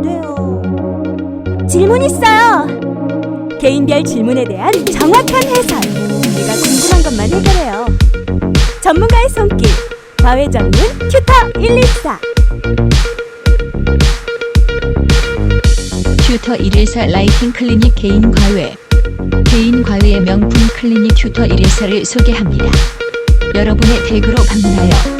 안 돼요. 질문 있어요. 개인별 질문에 대한 정확한 해설. 내가 궁금한 것만 해결해요. 전문가의 손길. 과외 전문 튜터 114. 튜터 114 라이팅 클리닉 개인 과외 개인 과외의 명품 클리닉 튜터 114를 소개합니다. 여러분의 댁으로 방문하여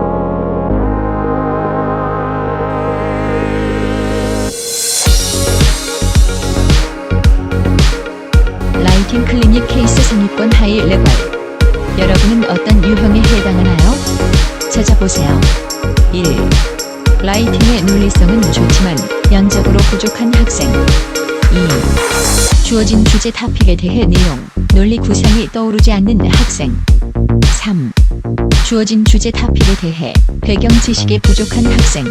하이 레벨 여러분은 어떤 유형에 해당하나요? 찾아보세요 1. 라이팅의 논리성은 좋지만 양적으로 부족한 학생 2. 주어진 주제 타픽에 대해 내용, 논리 구상이 떠오르지 않는 학생 3. 주어진 주제 타픽에 대해 배경 지식이 부족한 학생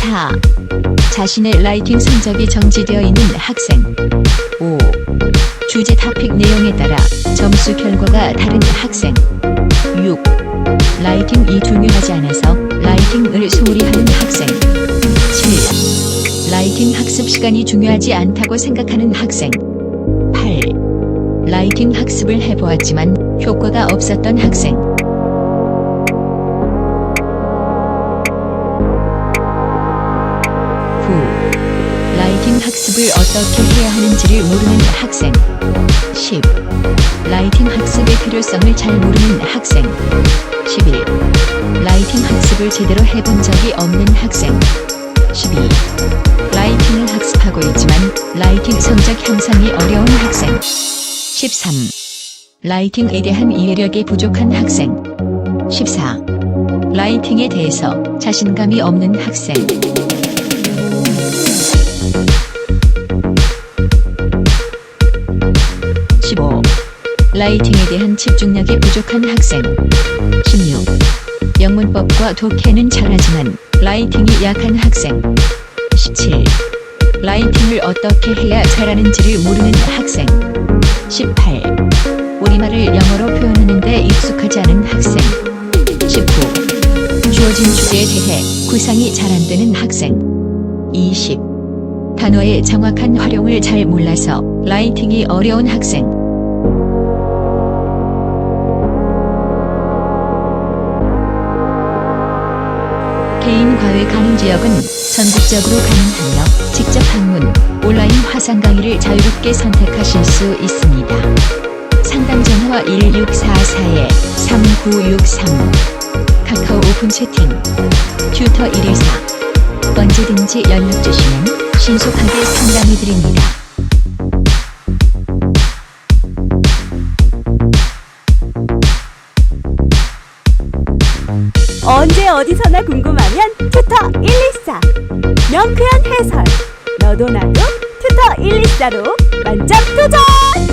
4. 자신의 라이팅 성적이 정지되어 있는 학생 5. 주제 타픽 내용에 따라 점수 결과가 다른 학생 6. 라이팅이 중요하지 않아서 라이팅을 소홀히 하는 학생 7. 라이팅 학습 시간이 중요하지 않다고 생각하는 학생 8. 라이팅 학습을 해보았지만 효과가 없었던 학생 9. 라이팅 학습을 어떻게 해야 하는지를 모르는 학생 10. 라이팅 학습의 필요성을 잘 모르는 학생 11. 라이팅 학습을 제대로 해본 적이 없는 학생 12. 라이팅을 학습하고 있지만 라이팅 성적 향상이 어려운 학생 13. 라이팅에 대한 이해력이 부족한 학생 14. 라이팅에 대해서 자신감이 없는 학생 15. 라이팅에 대한 집중력이 부족한 학생 16. 영문법과 독해는 잘하지만 라이팅이 약한 학생 17. 라이팅을 어떻게 해야 잘하는지를 모르는 학생 18. 우리말을 영어로 표현하는데 익숙하지 않은 학생 19. 주어진 주제에 대해 구상이 잘 안 되는 학생 20. 단어의 정확한 활용을 잘 몰라서 라이팅이 어려운 학생 개인 과외 가능 지역은 전국적으로 가능하며 직접 방문, 온라인 화상 강의를 자유롭게 선택하실 수 있습니다. 상담 전화 1644-3963 카카오 오픈 채팅 튜터 114 언제든지 연락 주시면 신속하게 상담해 드립니다. 언제 어디서나 궁금하면 튜터 114. 명쾌한 해설. 너도 나도 튜터 114로 만점 도전!